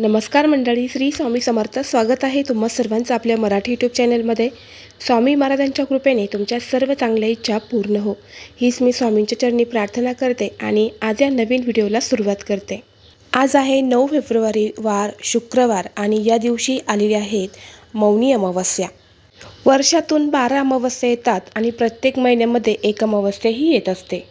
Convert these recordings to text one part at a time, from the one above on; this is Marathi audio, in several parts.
नमस्कार मंडळी श्री स्वामी समर्थ. स्वागत आहे तुम्हा सर्वांचं आपल्या मराठी यूट्यूब चॅनलमध्ये स्वामी महाराजांच्या कृपेने तुमच्या सर्व चांगल्या इच्छा पूर्ण हो. हीच मी स्वामींच्या चरणी प्रार्थना करते आणि आज या नवीन व्हिडिओला सुरुवात करते. आज आहे नऊ फेब्रुवारी वार शुक्रवार आणि या दिवशी आलेली आहेत मौनी अमावस्या. वर्षातून बारा अमावस्या येतात आणि प्रत्येक महिन्यामध्ये एक अमावस्याही येत असते.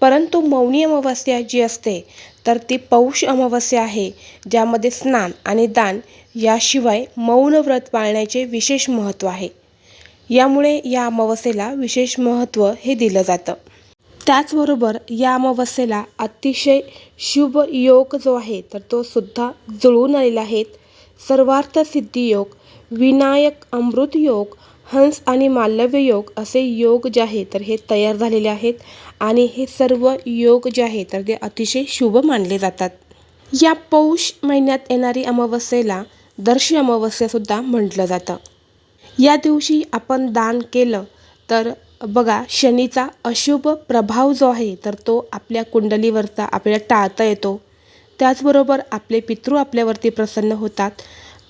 परंतु मौनी अमावस्या जी असते तर ती पौष अमावस्या आहे ज्यामध्ये स्नान आणि दान याशिवाय मौन व्रत पाळण्याचे विशेष महत्त्व आहे. यामुळे या अमावस्येला विशेष महत्त्व हे दिलं जातं. त्याचबरोबर या अमावस्येला अतिशय शुभ योग जो आहे तर तो सुद्धा जुळून आलेला आहे. सर्वार्थ सिद्धी योग विनायक अमृत योग हंस आणि मालव्य योग असे योग जे आहे तर हे तयार झालेले आहेत. आणि हे सर्व योग जे आहे तर ते अतिशय शुभ मानले जातात. या पौष महिन्यात येणारी अमावस्येला दर्शी अमावस्यासुद्धा म्हटलं जातं. या दिवशी आपण दान केलं तर बघा शनीचा अशुभ प्रभाव जो आहे तर तो आपल्या कुंडलीवरचा आपल्याला टाळता येतो. त्याचबरोबर आपले पितृ आपल्यावरती प्रसन्न होतात.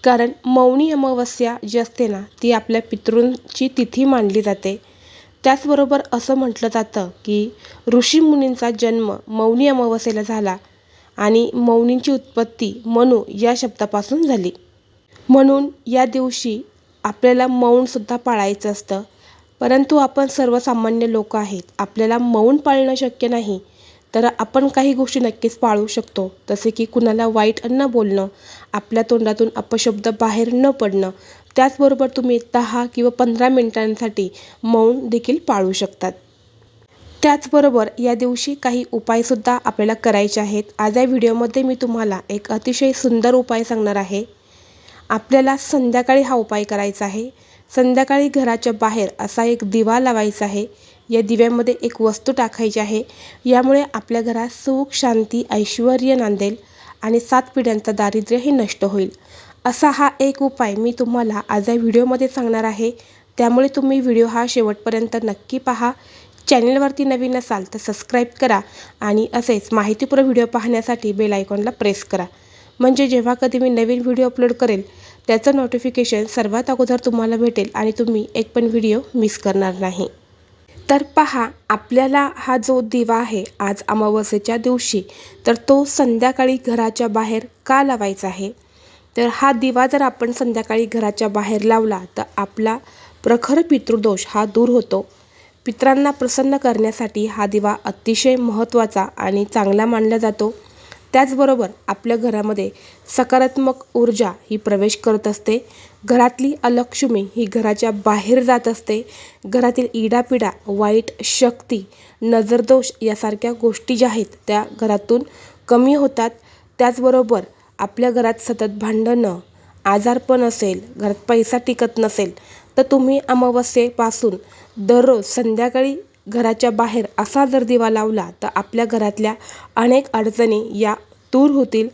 कारण मौनी अमावस्या जी असते ना ती आपल्या पितृंची तिथी मानली जाते. त्याचबरोबर असं म्हटलं जातं की ऋषीमुनींचा जन्म मौनी अमावस्येला झाला आणि मौनींची उत्पत्ती मनू या शब्दापासून झाली. म्हणून या दिवशी आपल्याला मौनसुद्धा पाळायचं असतं. परंतु आपण सर्वसामान्य लोक आहेत. आपल्याला मौन पाळणं शक्य नाही. तर आपण काही गोष्टी नक्कीच पाळू शकतो. जसे की कुणाला वाईट न बोलणं आपल्या तोंडातून अपशब्द बाहेर न पडणं त्याचबरोबर तुम्ही दहा किंवा पंधरा मिनिटांसाठी मौन देखील पाळू शकतात. त्याचबरोबर या दिवशी काही उपायसुद्धा आपल्याला करायचे आहेत. आज या व्हिडिओमध्ये मी तुम्हाला एक अतिशय सुंदर उपाय सांगणार आहे. आपल्याला संध्याकाळी हा उपाय करायचा आहे. संध्याकाळी घराच्या बाहेर असा एक दिवा लावायचा आहे. या दिव्यामध्ये एक वस्तू टाकायची आहे. यामुळे आपल्या घरात सुख शांती ऐश्वर नांदेल आणि सात पिढ्यांचं दारिद्र्यही नष्ट होईल. असा हा एक उपाय मी तुम्हाला आज या व्हिडिओमध्ये सांगणार आहे. त्यामुळे तुम्ही व्हिडिओ हा शेवटपर्यंत नक्की पहा. चॅनलवरती नवीन असाल तर सबस्क्राईब करा आणि असेच माहितीपूर्ण व्हिडिओ पाहण्यासाठी बेल आयकॉनला प्रेस करा. म्हणजे जेव्हा कधी मी नवीन व्हिडिओ अपलोड करेल त्याचं नोटिफिकेशन सर्वात अगोदर तुम्हाला भेटेल आणि तुम्ही एक पण व्हिडिओ मिस करणार नाही. तर पहा आपल्याला हा जो दिवा आहे आज अमावस्येच्या दिवशी तर तो संध्याकाळी घराच्या बाहेर का लावायचा आहे? तर हा दिवा जर आपण संध्याकाळी घराच्या बाहेर लावला तर आपला प्रखर पितृदोष हा दूर होतो. पित्रांना प्रसन्न करण्यासाठी हा दिवा अतिशय महत्त्वाचा आणि चांगला मानला जातो. त्याचबरोबर आपल्या घरामध्ये सकारात्मक ऊर्जा ही प्रवेश करत असते. घरातली अलक्ष्मी ही घराच्या बाहेर जात असते. घरातील इडापिडा वाईट शक्ती नजरदोष यासारख्या गोष्टी ज्या आहेत त्या घरातून कमी होतात. त्याचबरोबर आपल्या घरात सतत भांडणं आजारपण असेल घरात पैसा टिकत नसेल तर तुम्ही अमावस्येपासून दररोज संध्याकाळी घराच्या बाहेर असा जर दिवा लावला तर आपल्या घरातल्या अनेक अडचणी या दूर होतील.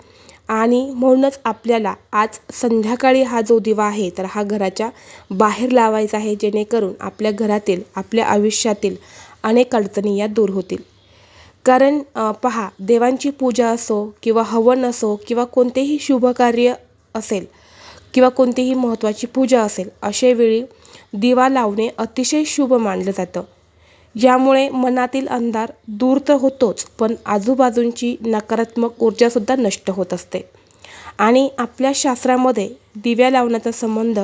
आणि म्हणूनच आपल्याला आज संध्याकाळी हा जो दिवा आहे तर हा घराच्या बाहेर लावायचा आहे जेणेकरून आपल्या घरातील आपल्या आयुष्यातील अनेक अडचणी या दूर होतील. कारण पहा देवांची पूजा असो किंवा हवन असो किंवा कोणतेही शुभकार्य असेल किंवा कोणतीही महत्त्वाची पूजा असेल अशा दिवा लावणे अतिशय शुभ मानलं जातं. यामुळे मनातील अंधार दूर तर होतोच पण आजूबाजूंची नकारात्मक ऊर्जासुद्धा नष्ट होत असते. आणि आपल्या शास्त्रामध्ये दिव्या लावण्याचा संबंध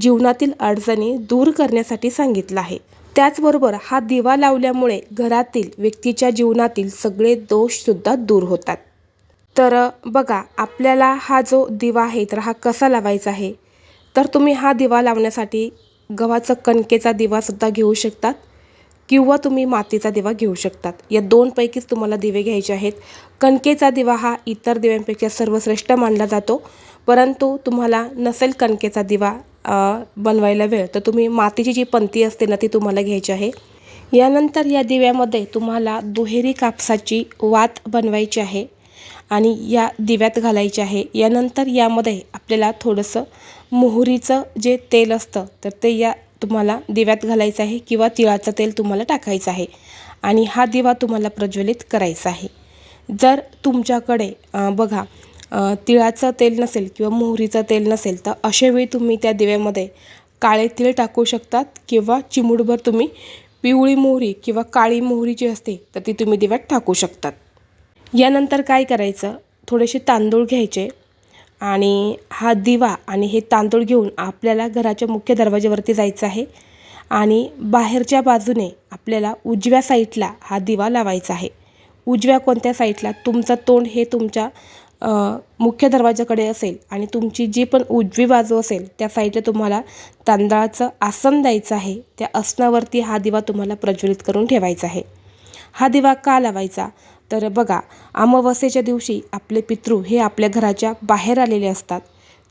जीवनातील अडचणी दूर करण्यासाठी सांगितला आहे. त्याचबरोबर हा दिवा लावल्यामुळे घरातील व्यक्तीच्या जीवनातील सगळे दोषसुद्धा दूर होतात. तर बघा आपल्याला हा जो दिवा आहे तर हा कसा लावायचा आहे? तर तुम्ही हा दिवा लावण्यासाठी गव्हाचं कणकेचा दिवासुद्धा घेऊ शकतात. किंवा तुम्ही मातीचा दिवा घेऊ शकतात. या दोनपैकीच तुम्हाला दिवे घ्यायचे आहेत. कणकेचा दिवा हा इतर दिव्यांपेक्षा सर्वश्रेष्ठ मानला जातो. परंतु तुम्हाला नसेल कणकेचा दिवा बनवायला वेळ तर तुम्ही मातीची जी पंती असते ना ती तुम्हाला घ्यायची आहे. यानंतर या दिव्यामध्ये तुम्हाला दुहेरी कापसाची वात बनवायची आहे आणि या दिव्यात घालायची आहे. यानंतर यामध्ये आपल्याला थोडंसं मोहरीचं जे तेल असतं तर ते या तुम्हाला दिव्यात घालायचं आहे किंवा तिळाचं तेल तुम्हाला टाकायचं आहे. आणि हा दिवा तुम्हाला प्रज्वलित करायचा आहे. जर तुमच्याकडे बघा तिळाचं तेल नसेल किंवा मोहरीचं तेल नसेल तर अशावेळी तुम्ही त्या दिव्यामध्ये काळे तीळ टाकू शकतात किंवा चिमुडभर तुम्ही पिवळी मोहरी किंवा काळी मोहरी जी असते तर ती तुम्ही दिव्यात टाकू शकतात. यानंतर काय करायचं? थोडेसे तांदूळ घ्यायचे. आणि हा दिवा आणि हे तांदूळ घेऊन आपल्याला घराच्या मुख्य दरवाज्यावरती जायचं आहे. आणि बाहेरच्या बाजूने आपल्याला उजव्या साईडला हा दिवा लावायचा आहे. उजव्या कोणत्या साईडला? तुमचं तोंड हे तुमच्या मुख्य दरवाजाकडे असेल आणि तुमची जी पण उजवी बाजू असेल त्या साईडला तुम्हाला तांदळाचं आसन द्यायचं आहे. त्या आसनावरती हा दिवा तुम्हाला प्रज्वलित करून ठेवायचा आहे. हा दिवा का लावायचा? तर बघा अमावस्येच्या दिवशी आपले पितृ हे आपल्या घराच्या बाहेर आलेले असतात.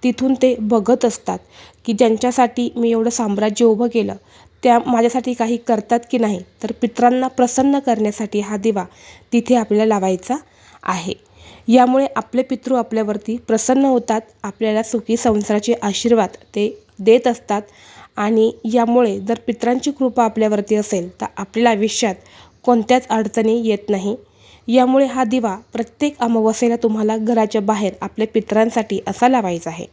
तिथून ते बघत असतात की ज्यांच्यासाठी मी एवढं साम्राज्य उभं केलं त्या माझ्यासाठी काही करतात की नाही? तर पित्रांना प्रसन्न करण्यासाठी हा दिवा तिथे आपल्याला लावायचा आहे. यामुळे आपले पितृ आपल्यावरती प्रसन्न होतात आपल्याला सुखी संसाराचे आशीर्वाद ते देत असतात आणि यामुळे जर पित्रांची कृपा आपल्यावरती असेल तर आपल्याला आयुष्यात कोणत्याच अडचणी येत नाही. यामुळे हा दिवा प्रत्येक अमावस्येला तुम्हाला घराच्या बाहेर आपल्या पितरांसाठी असा लावायचा आहे.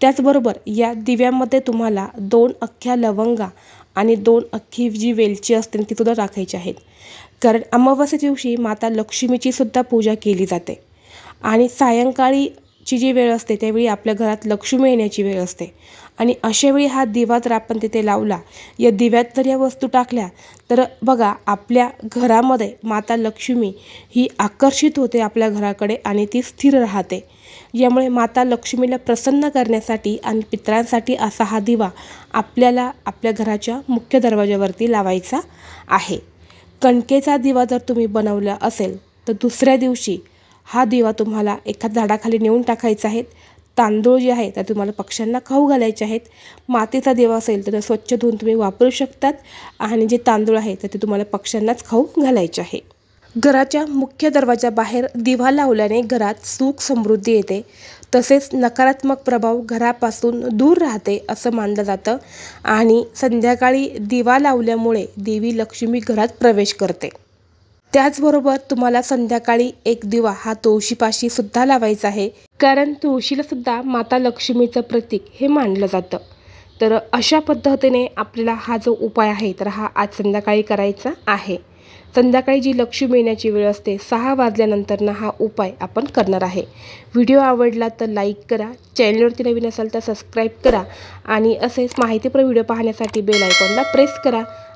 त्याचबरोबर या दिव्यामध्ये तुम्हाला दोन अख्ख्या लवंगा आणि दोन अख्खी जी वेलची असते ती सुद्धा राखायची आहेत. कारण अमावस्या दिवशी माता लक्ष्मीची सुद्धा पूजा केली जाते. आणि सायंकाळी ची जी वेळ असते त्यावेळी आपल्या घरात लक्ष्मी येण्याची वेळ असते. आणि अशावेळी हा दिवा जर आपण तिथे लावला या दिव्यात जर या वस्तू टाकल्या तर बघा आपल्या घरामध्ये माता लक्ष्मी ही आकर्षित होते आपल्या घराकडे आणि ती स्थिर राहते. यामुळे माता लक्ष्मीला प्रसन्न करण्यासाठी आणि पितरांसाठी असा हा दिवा आपल्याला आपल्या घराच्या मुख्य दरवाजावरती लावायचा आहे. कणकेचा दिवा जर तुम्ही बनवला असेल तर दुसऱ्या दिवशी हा दिवा तुम्हाला एका झाडाखाली नेऊन टाकायचा आहे. तांदूळ जे आहे तर तुम्हाला पक्ष्यांना खाऊ घालायचे आहेत. मातीचा देवा असेल तर स्वच्छ धुवून तुम्ही वापरू शकतात. आणि जे तांदूळ आहे तर ते तुम्हाला पक्ष्यांनाच खाऊ घालायचे आहे. घराच्या मुख्य दरवाजाबाहेर दिवा लावल्याने घरात सुख समृद्धी येते. तसेच नकारात्मक प्रभाव घरापासून दूर राहते असं मानलं जातं. आणि संध्याकाळी दिवा लावल्यामुळे देवी लक्ष्मी घरात प्रवेश करते. त्याचबरोबर तुम्हाला संध्याकाळी एक दिवा हा तुळशीपाशी सुद्धा लावायचा आहे. कारण तुळशीला सुद्धा माता लक्ष्मीचं प्रतीक हे मानलं जातं. तर अशा पद्धतीने आपल्याला हा जो उपाय आहे तर हा आज संध्याकाळी करायचा आहे. संध्याकाळी जी लक्ष्मी येण्याची वेळ असते सहा वाजल्यानंतरनं हा उपाय आपण करणार आहे. व्हिडिओ आवडला तर लाईक करा चॅनलवरती नवीन असाल तर सबस्क्राईब करा आणि असेच माहितीपूर्ण व्हिडिओ पाहण्यासाठी बेल आयकॉनला प्रेस करा.